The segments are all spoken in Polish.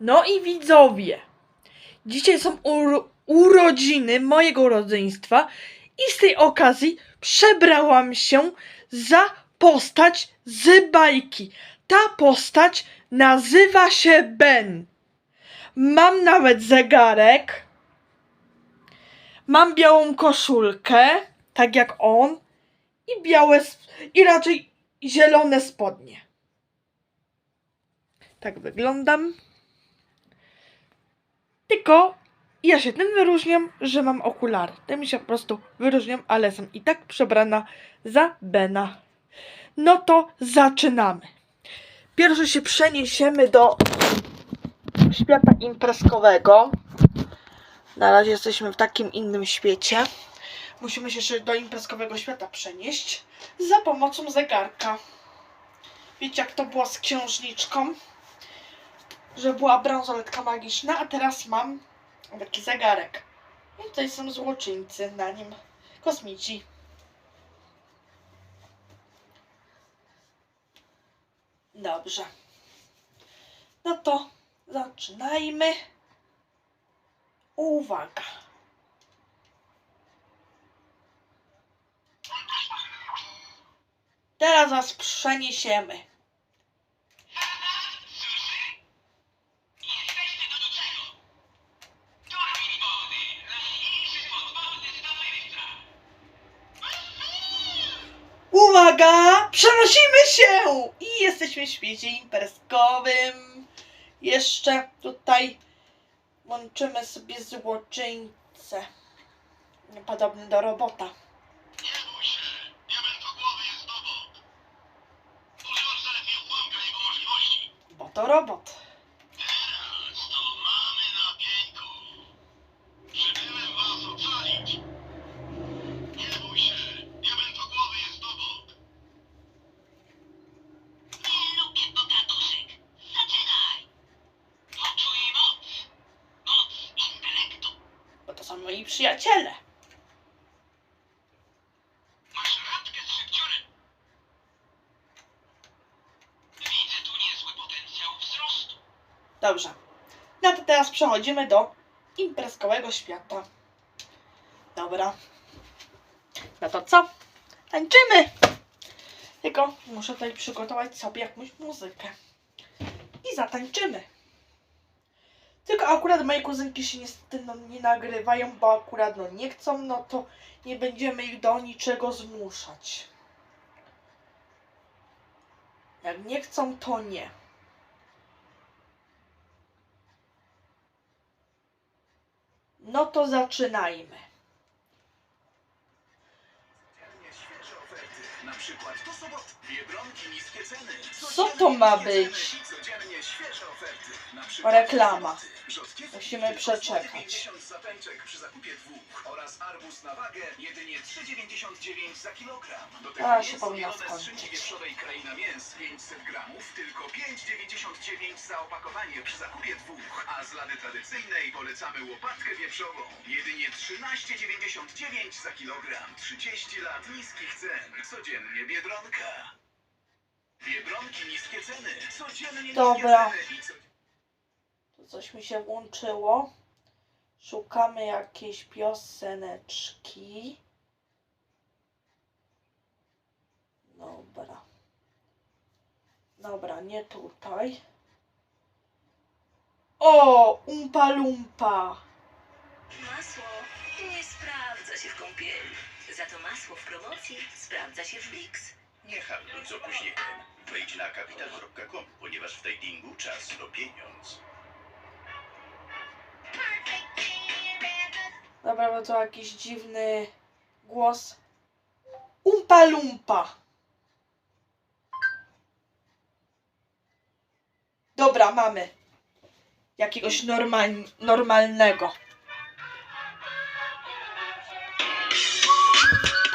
No i widzowie, dzisiaj są uro- urodziny mojego rodzeństwa i z tej okazji przebrałam się za postać z bajki. Ta postać nazywa się Ben. Mam nawet zegarek. Mam białą koszulkę, tak jak on, i białe, i raczej zielone spodnie. Tak wyglądam. Tylko ja się tym wyróżniam, że mam okulary. Tym się po prostu wyróżniam, ale jestem i tak przebrana za Bena. No to zaczynamy. Pierwszy się przeniesiemy do świata imprezkowego. Na razie jesteśmy w takim innym świecie. Musimy się jeszcze do imprezkowego świata przenieść za pomocą zegarka. Wiecie jak to było z księżniczką? Że była bransoletka magiczna, a teraz mam taki zegarek. I tutaj są złoczyńcy na nim. Kosmici. Dobrze. No to zaczynajmy. Uwaga. Teraz was przeniesiemy. Uwaga! Przenosimy się! I jesteśmy w świecie imprezkowym. Jeszcze tutaj łączymy sobie złoczyńcę. Podobny do robota. Bo to robot. Teraz to mamy na pięku. Przybyłem was ocalić. Nie bój się, diamentogłowy jest obok. Nie lubię pogaduszek. Zaczynaj! Poczuj moc. Moc intelektu. Bo to są moi przyjaciele. Masz z szybciorem. Widzę tu niezły potencjał wzrostu. Dobrze. No to teraz przechodzimy do imprezkowego świata. Dobra. No to co? Tańczymy! Tylko muszę tutaj przygotować sobie jakąś muzykę. I zatańczymy. Tylko akurat moje kuzynki się niestety no, nie nagrywają, bo akurat no nie chcą, no to nie będziemy ich do niczego zmuszać. Jak nie chcą, to nie. No to zaczynajmy. Przykład do sobot Biedronki niskie ceny. Co to ma być? Codziennie świeże oferty. Na Reklama. Musimy przeczekać. 50 zapęczek przy zakupie dwóch oraz arbuz na wagę jedynie 3,99 za kilogram. Do tego A, się powinno skończyć. wieprzowej Kraina Mięs 500 gramów tylko 5,99 za opakowanie przy zakupie dwóch. A z lady tradycyjnej polecamy łopatkę wieprzową. Jedynie 13,99 za kilogram. 30 lat niskich cen. Codziennie Biedronka. Biedronki niskie ceny. Codziennie Dobra. niskie ceny. Tu coś mi się włączyło. Szukamy jakiejś pioseneczki. Dobra. Dobra, nie tutaj. O, umpa lumpa. Masło nie sprawdza się w kąpieli. Za to masło w promocji sprawdza się w Bix. Nie handluj z opóźnieniem. Wejdź na kapital.com, ponieważ w tradingu czas to pieniądz. Dobra, bo to jakiś dziwny głos. Umpa lumpa. Dobra, mamy. Jakiegoś normal, normalnego.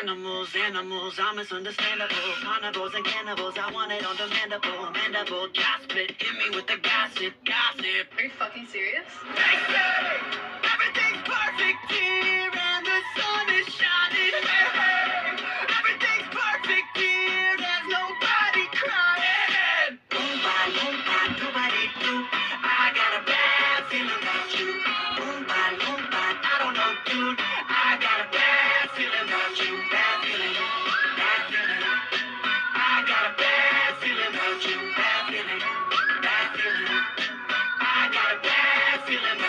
Animals, animals, I'm misunderstandable. Carnivores and cannibals, I want it on demandable. Mandible, gas split, hit me with the gossip, gossip. Are you fucking serious? They say everything's perfect here feeling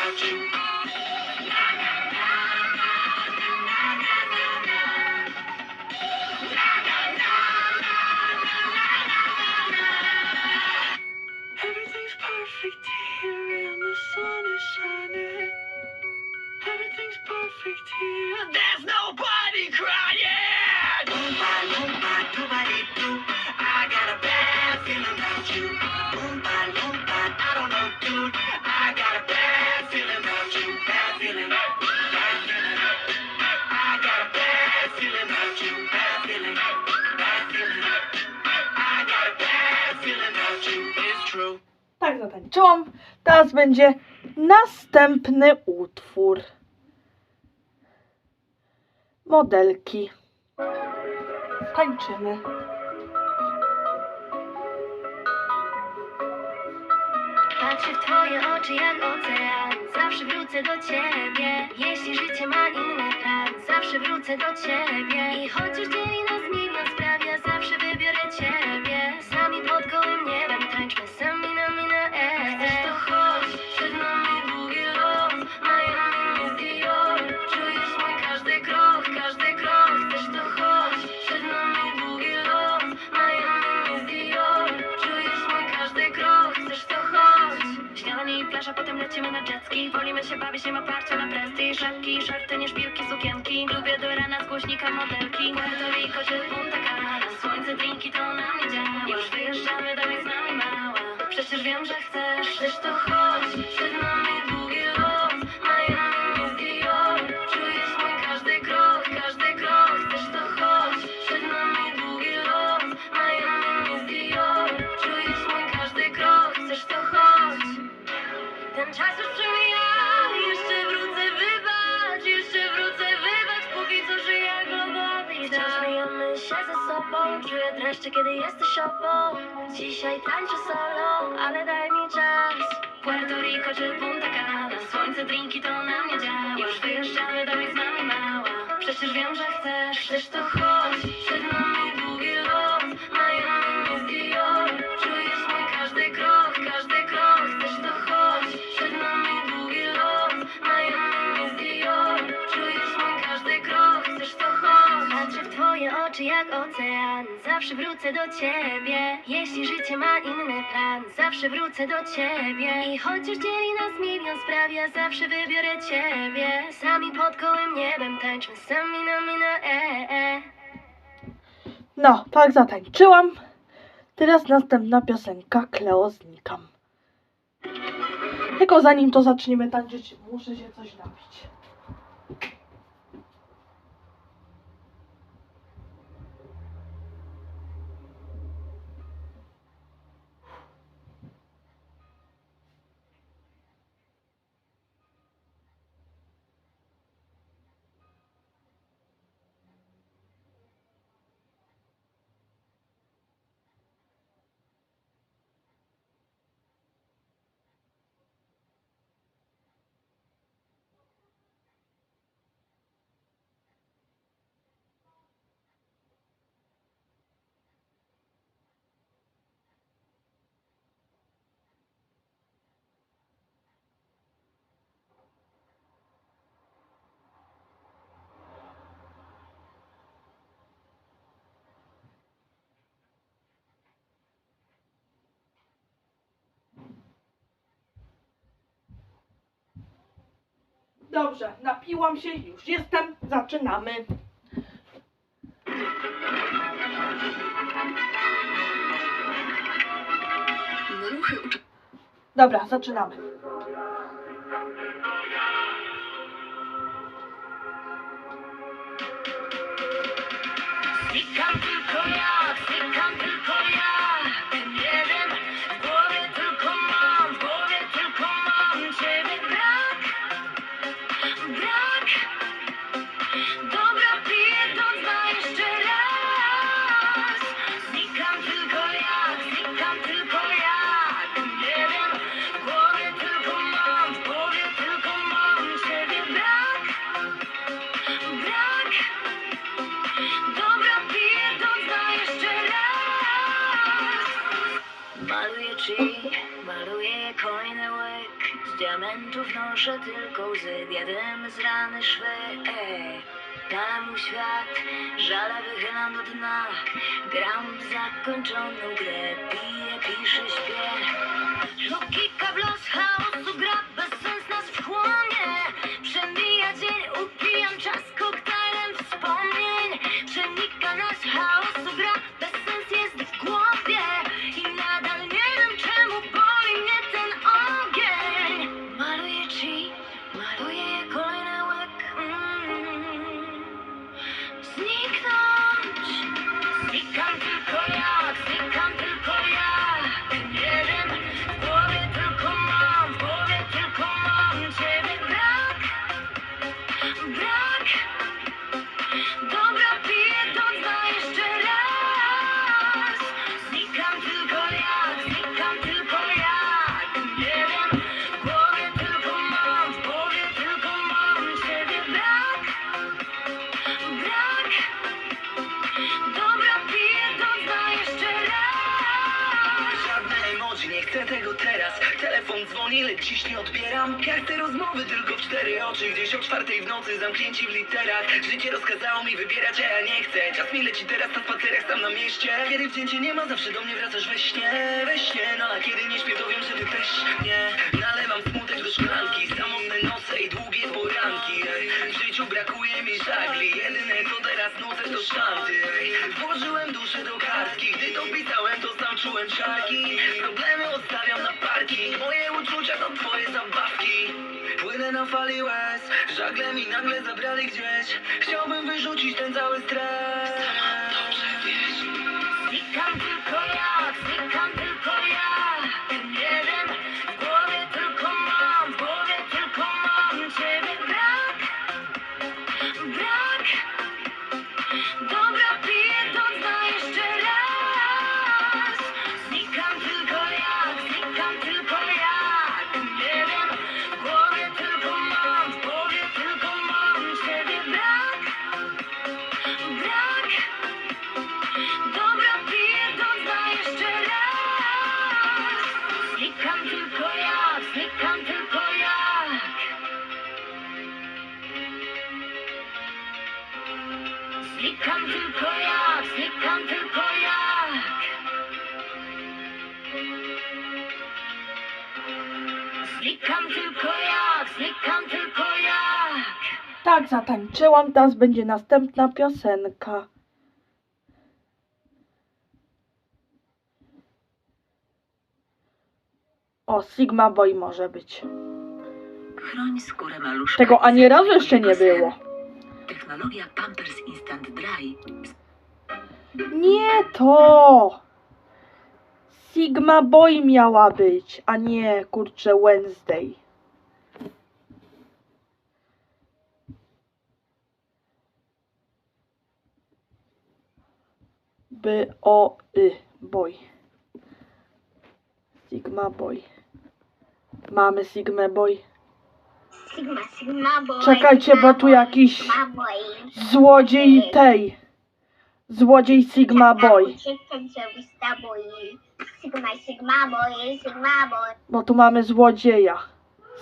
Teraz będzie następny utwór. Modelki. Tańczymy. Patrzę w twoje oczy jak ocean Zawsze wrócę do ciebie Jeśli życie ma inny plan Zawsze wrócę do ciebie I chociaż dzieli nas Plaża, potem lecimy na jetski. Wolimy się bawić, nie ma parcia na prestiż Żabki, żarty, nie szpilki, sukienki Lubię do rana z głośnika modelki. Puerto Rico czy Punta Cana Słońce, drinki, to na mnie działa Już wyjeżdżamy, dawaj z nami mała Przecież wiem, że chcesz, chcesz to chodź Przed nami kiedy jesteś obok. Dzisiaj tańczę solo, ale daj mi czas. Puerto Rico czy Punta Cana, słońce, drinki, to zawsze wrócę do ciebie. Jeśli życie ma inny plan, zawsze wrócę do ciebie. I chociaż dzieli nas milion spraw, ja zawsze wybiorę ciebie. Sami pod gołym niebem tańczmy, sami na mina e, e. No, tak zatańczyłam. Teraz następna piosenka Kleo znikam. Tylko zanim to zaczniemy tańczyć, muszę się coś napić. Dobrze, napiłam się, już jestem, zaczynamy. Ruchy Dobra, zaczynamy. Z rany szwy ej. Mu świat, żale wychylam do dna. Gram w zakończoną grę Piję, piszę, śpię. Logika w dzwoni, lecz dziś nie odbieram chcę rozmowy tylko w cztery oczy. Gdzieś o czwartej w nocy zamknięci w literach. Życie rozkazało mi wybierać, a ja nie chcę. Czas mi leci teraz na spacerach tam na mieście. Kiedy wcięcie nie ma, zawsze do mnie wracasz we śnie We śnie, no a kiedy nie śpię, to wiem, że ty też nie. Nalewam smutek do szklanki Samotne noce i długie poranki. W życiu brakuje mi żagli Jedyne co teraz nucę to szanty. Włożyłem duszę do kartki Gdy to pisałem, to sam czułem szarki Problemy odstawiam na parki Moje uczucia Łez Żagle mi nagle zabrali gdzieś. Chciałbym wyrzucić ten cały stres Tak, zatańczyłam, teraz będzie następna piosenka. O, Sigma Boy może być. Chroń skórę maluszka. Tego ani razu jeszcze nie było. Technologia Pampers Instant Dry. Nie to! Sigma Boy miała być, a nie kurczę Wednesday. B O Y Boy. Sigma Boy. Mamy Sigma Boy. Sigma, Sigma boy Czekajcie, bo tu jakiś złodziej tej. Złodziej Sigma Boy. Sigma Sigma boy Sigma boy Bo tu mamy złodzieja.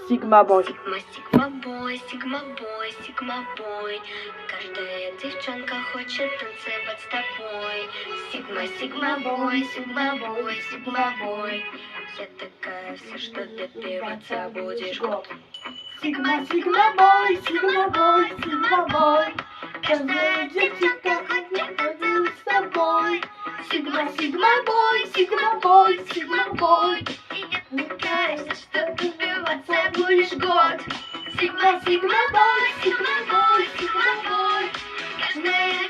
Сигма бой, сигма сігма-бой, сигма бой, сигма бой. Каждая девчонка хочет танцевать с тобой. Сигма сигма бой, сигма бой, сигма бой. Я такая вся, что добиваться будешь год. Сигма, сигма, бой, сигма, бой, сигма, бой. Каждая девчонка хочет танцевать с тобой. Сигма, сигма, бой, сигма, бой, сигма, бой. И я такая вся, что добиваться це будеш год. Сігма, сігма, бой, сігма, бой, сігма, бой. Кожне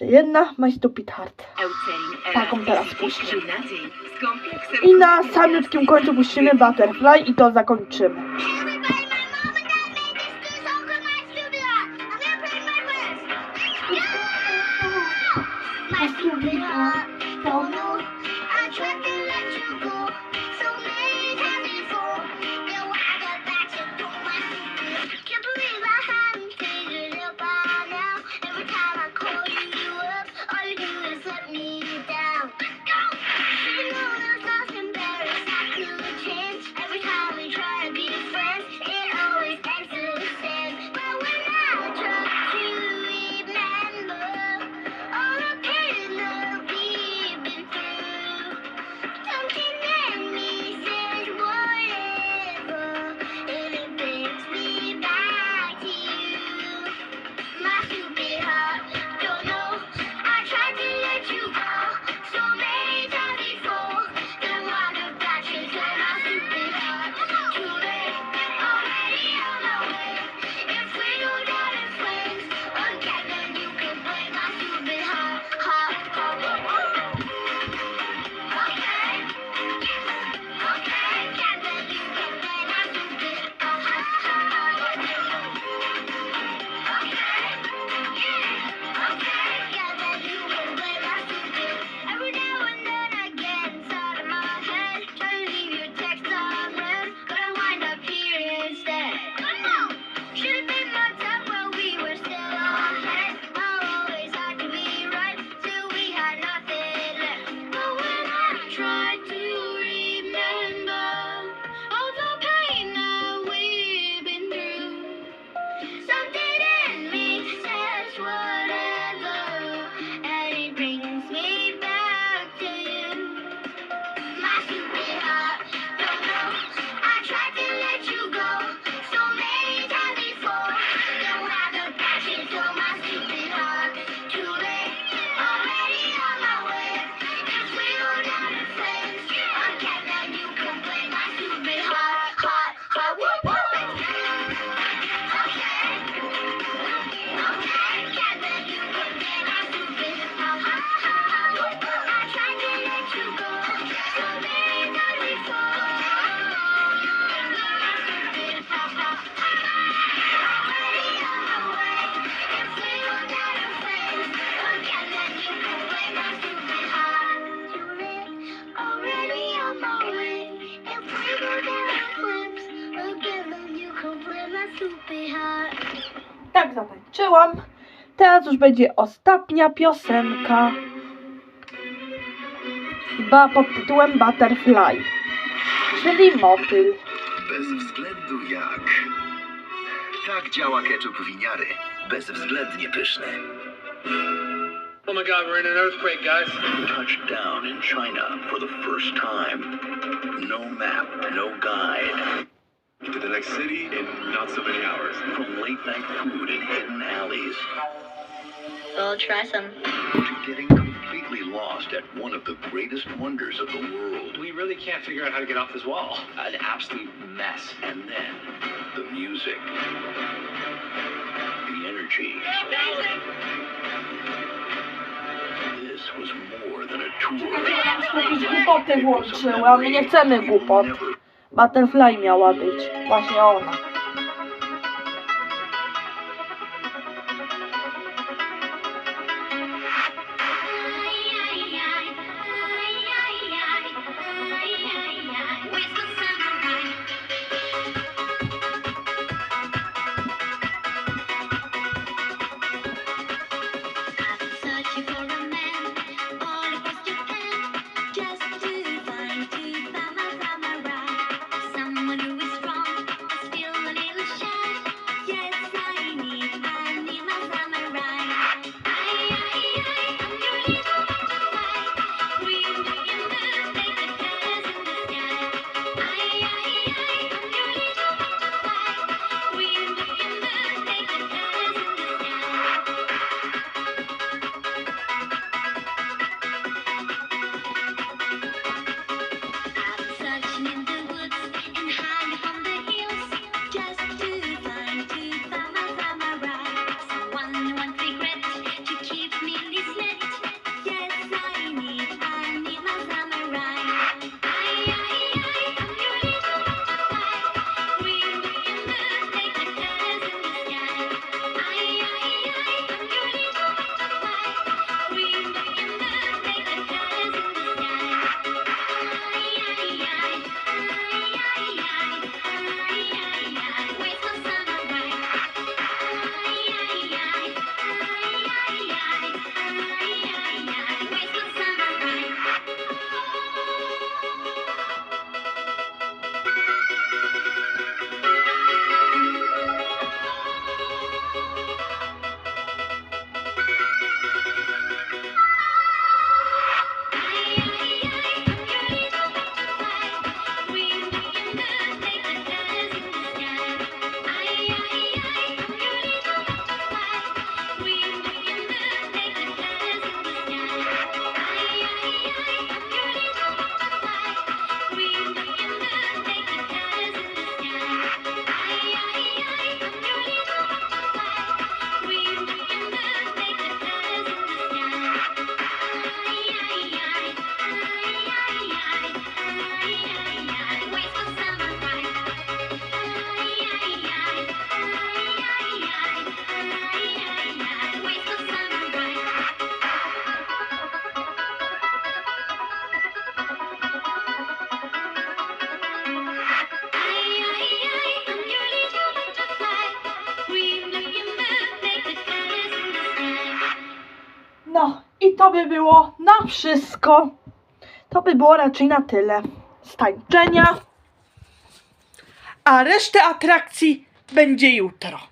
Jeszcze jedna, my stupid heart. Taką teraz puścimy. I na samiutkim końcu puścimy butterfly i to zakończymy. Yeah! teraz już będzie ostatnia piosenka. Ba pod tytułem Butterfly, czyli motyl. Bez względu jak. Tak działa ketchup winiary. Bezwzględnie pyszny. Oh my god, we're in an earthquake, guys. Touched down in China for the first time. No map, no guide. To the next city in not so many hours. From late night food in hidden alleys. I'll try some. to getting completely lost at one of the greatest wonders of the world. We really can't figure out how to get off this wall. An absolute mess. And then the music, the energy. This was more than a tour. Jakieś głupoty włączyły, a my nie chcemy głupot. Butterfly miała być, właśnie ona. By było na wszystko. To by było raczej na tyle. Z tańczenia. A resztę atrakcji będzie jutro.